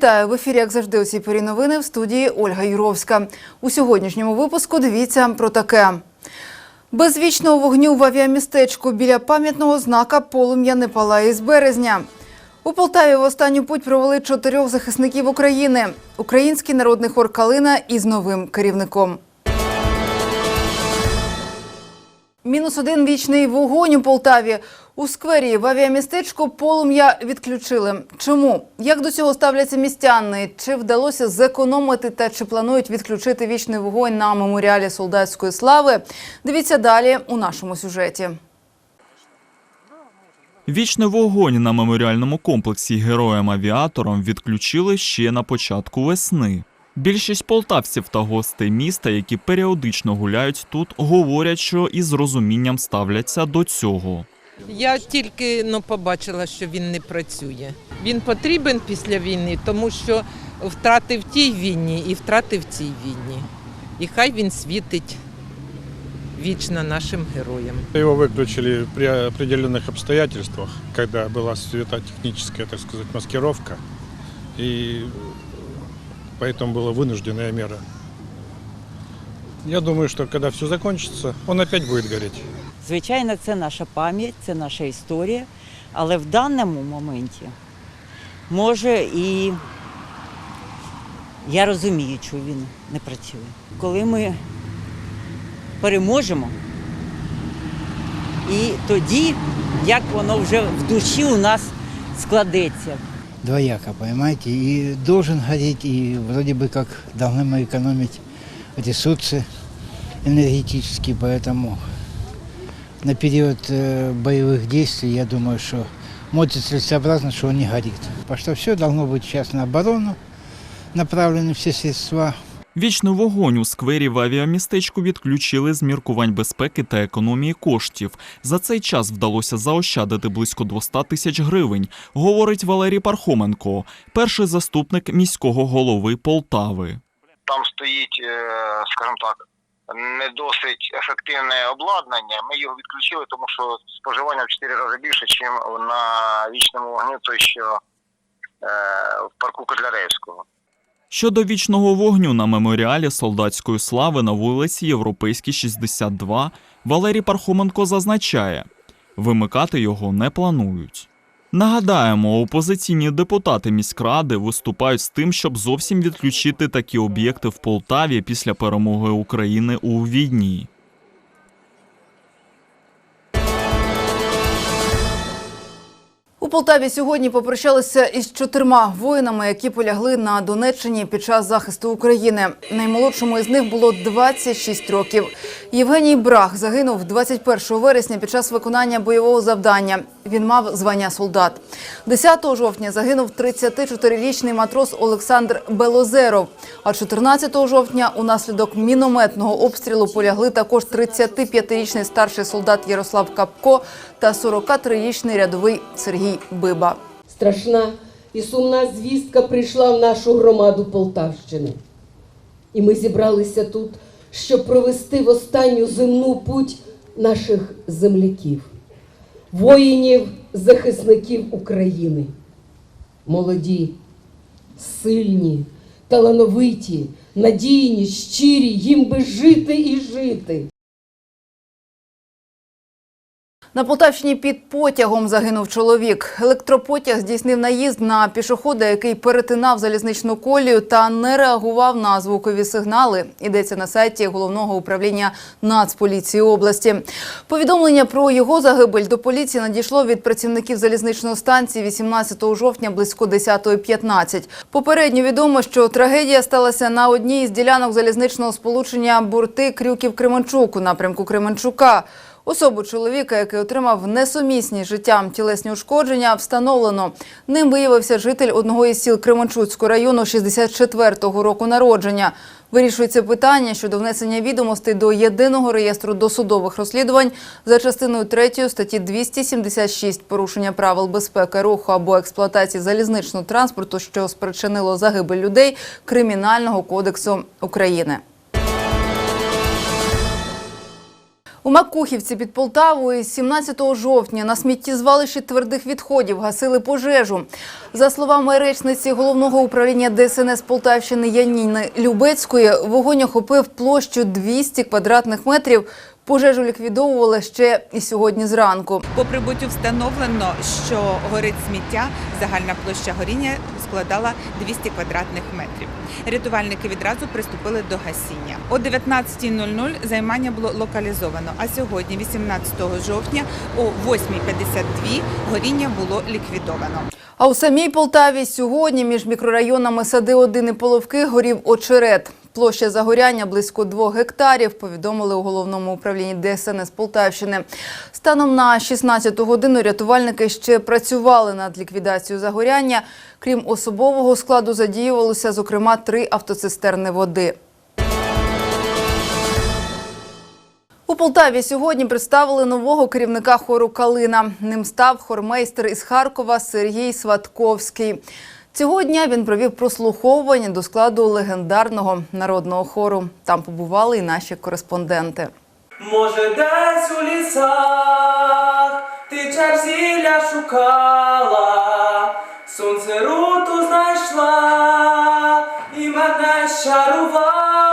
Вітаю в ефірі, як завжди, у цій порі новини в студії Ольга Юровська. У сьогоднішньому випуску дивіться про таке. Без вічного вогню в авіамістечку біля пам'ятного знака полум'я не палає з березня. У Полтаві в останню путь провели чотирьох захисників України. Український народний хор Калина із новим керівником. Мінус один вічний вогонь у Полтаві. У сквері в авіамістечку полум'я відключили. Чому? Як до цього ставляться містяни? Чи вдалося зекономити та чи планують відключити вічний вогонь на меморіалі солдатської слави? Дивіться далі у нашому сюжеті. Вічний вогонь на меморіальному комплексі героям-авіаторам відключили ще на початку весни. Більшість полтавців та гостей міста, які періодично гуляють тут, говорять, що із розумінням ставляться до цього. Я тільки ну, побачила, що він не працює. Він потрібен після війни, тому що втрати в тій війні і втрати в цій війні. І хай він світить вічно нашим героям. Его выключили при определенных обстоятельствах, когда была светотехническая, так сказать, маскировка, и поэтому была вынужденная мера. Я думаю, что когда все закончится, он опять будет гореть. Звичайно, це наша пам'ять, це наша історія, але в даному моменті може і я розумію, чому він не працює. Коли ми переможемо, і тоді, як воно вже в душі у нас складеться. Двояко, понимаете, и должен гореть, и вроде бы как должны мы экономить ресурсы энергетические, поэтому на период э, боевых действий, я думаю, что может целесообразно, что он не горит. Потому что все должно быть сейчас на оборону, направлены все средства, Вічний вогонь у сквері в авіамістечку відключили з міркувань безпеки та економії коштів. За цей час вдалося заощадити близько 200 тисяч гривень, говорить Валерій Пархоменко, перший заступник міського голови Полтави. там стоїть, е, скажімо так, не досить ефективне обладнання. Ми його відключили, тому що споживання в 4 рази більше, ніж на вічному вогню, той що е, в парку Котляревського. Щодо вічного вогню на меморіалі солдатської слави на вулиці Європейській 62, Валерій Пархоменко зазначає, вимикати його не планують. Нагадаємо, опозиційні депутати міськради виступають з тим, щоб зовсім відключити такі об'єкти в Полтаві після перемоги України у війні. Полтаві сьогодні попрощалися із чотирма воїнами, які полягли на Донеччині під час захисту України. Наймолодшому із них було 26 років. Євгеній Брах загинув 21 вересня під час виконання бойового завдання. Він мав звання солдат. 10 жовтня загинув 34-річний матрос Олександр Белозеров. А 14 жовтня унаслідок мінометного обстрілу полягли також 35-річний старший солдат Ярослав Капко та 43-річний рядовий Сергій Биба. Страшна і сумна звістка прийшла в нашу громаду Полтавщини. І ми зібралися тут, щоб провести в останню земну путь наших земляків, воїнів, захисників України. Молоді, сильні, талановиті, надійні, щирі, їм би жити і жити. На Полтавщині під потягом загинув чоловік. Електропотяг здійснив наїзд на пішохода, який перетинав залізничну колію та не реагував на звукові сигнали. Йдеться на сайті головного управління Нацполіції області. Повідомлення про його загибель до поліції надійшло від працівників залізничної станції 18 жовтня близько 10.15. Попередньо відомо, що трагедія сталася на одній із ділянок залізничного сполучення Бурти Крюків Кременчук у напрямку Кременчука. Особу чоловіка, який отримав несумісні життям тілесні ушкодження, встановлено. Ним виявився житель одного із сіл Кременчуцького району 64-го року народження. Вирішується питання щодо внесення відомостей до єдиного реєстру досудових розслідувань за частиною 3 статті 276 порушення правил безпеки руху або експлуатації залізничного транспорту, що спричинило загибель людей Кримінального кодексу України. У Макухівці під Полтавою з 17 жовтня на сміттєзвалищі твердих відходів гасили пожежу. За словами речниці головного управління ДСНС Полтавщини Яніни Любецької, вогонь охопив площу 200 квадратних метрів. Пожежу ліквідовували ще і сьогодні зранку. По прибуттю встановлено, що горить сміття. Загальна площа горіння складала 200 квадратних метрів. Рятувальники відразу приступили до гасіння. О 19.00 займання було локалізовано. А сьогодні, 18 жовтня, о 8.52 горіння було ліквідовано. А у самій Полтаві сьогодні між мікрорайонами Сади 1 і Половки горів очерет. Площа загоряння близько двох гектарів, повідомили у головному управлінні ДСНС Полтавщини. Станом на 16 годину рятувальники ще працювали над ліквідацією загоряння. Крім особового складу, задіювалося, зокрема, три автоцистерни води. У Полтаві сьогодні представили нового керівника хору Калина. Ним став хормейстер із Харкова Сергій Сватковський. Цього дня він провів прослуховування до складу легендарного народного хору. Там побували і наші кореспонденти. Може, десь у лісах ти черзілля шукала, сонце руту знайшла і мене щарувала.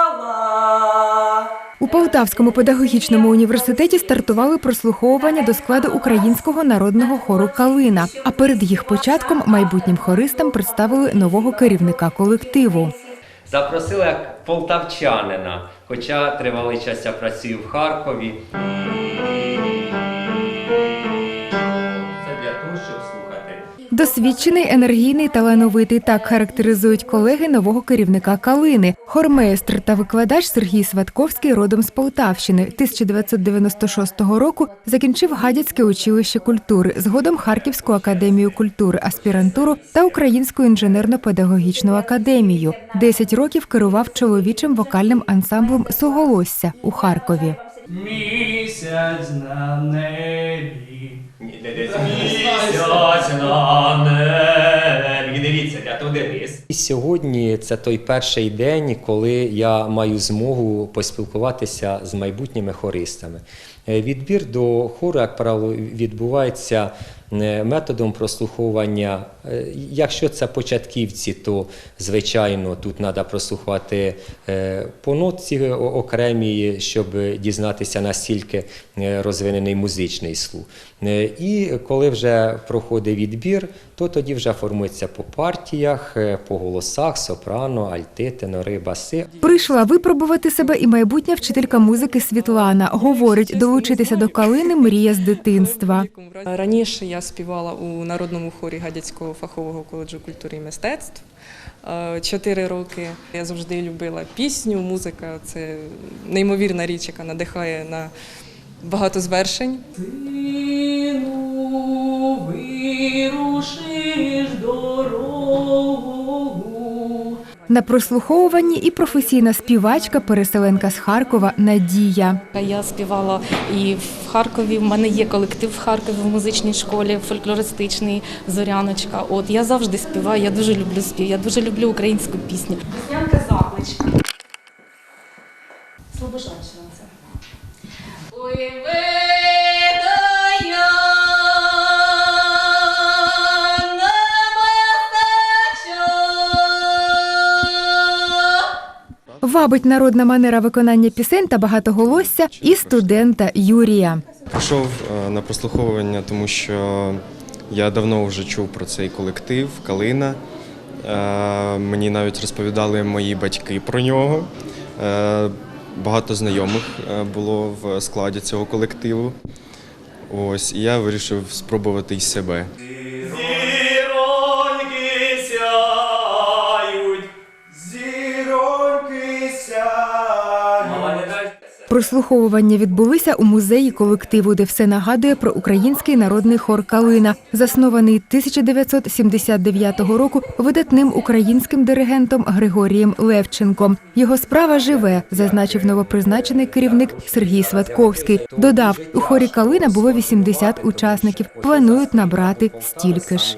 У Полтавському педагогічному університеті стартували прослуховування до складу українського народного хору Калина. А перед їх початком майбутнім хористам представили нового керівника колективу. Запросили полтавчанина, хоча тривалий час я працюю в Харкові. Досвідчений, енергійний, талановитий так характеризують колеги нового керівника Калини. Хормейстр та викладач Сергій Сватковський родом з Полтавщини. 1996 року закінчив Гадяцьке училище культури, згодом Харківську академію культури, аспірантуру та Українську інженерно-педагогічну академію. Десять років керував чоловічим вокальним ансамблем Соголосся у Харкові. Місяць на небі. Дивіться, я Денис. І сьогодні це той перший день, коли я маю змогу поспілкуватися з майбутніми хористами. Е, Відбір до хору, як правило, відбувається методом прослуховування. Е, Якщо це початківці, то звичайно тут треба прослухати е, по нотці о- окремій, щоб дізнатися наскільки е, розвинений музичний слух. Е, І коли вже проходить відбір, то тоді вже формується по партіях, е, по голосах, сопрано, альти, тенори, баси. Прийшла випробувати себе і майбутня вчителька музики Світлана. Говорить, долучитися до Калини мрія з дитинства. Раніше я співала у народному хорі Гадяцького фахового коледжу культури і мистецтв. Е, Чотири роки я завжди любила пісню, музика це неймовірна річ, яка надихає на багато звершень. Ти ну вирушиш На прослуховуванні і професійна співачка, переселенка з Харкова Надія. Я співала і в Харкові. В мене є колектив в Харкові в музичній школі, фольклористичний зоряночка. От я завжди співаю. Я дуже люблю спів. Я дуже люблю українську пісню. Піснянка закличка. Слобожанщина це. Ой, Вабить народна манера виконання пісень та багатоголосся і студента Юрія. Пішов е, на прослуховування, тому що я давно вже чув про цей колектив Калина. Е, Мені навіть розповідали мої батьки про нього. Е, Багато знайомих було в складі цього колективу. Ось, і я вирішив спробувати й себе. Прослуховування відбулися у музеї колективу, де все нагадує про український народний хор Калина, заснований 1979 року видатним українським диригентом Григорієм Левченком. Його справа живе, зазначив новопризначений керівник Сергій Сватковський. Додав, у хорі Калина було 80 учасників. Планують набрати стільки ж.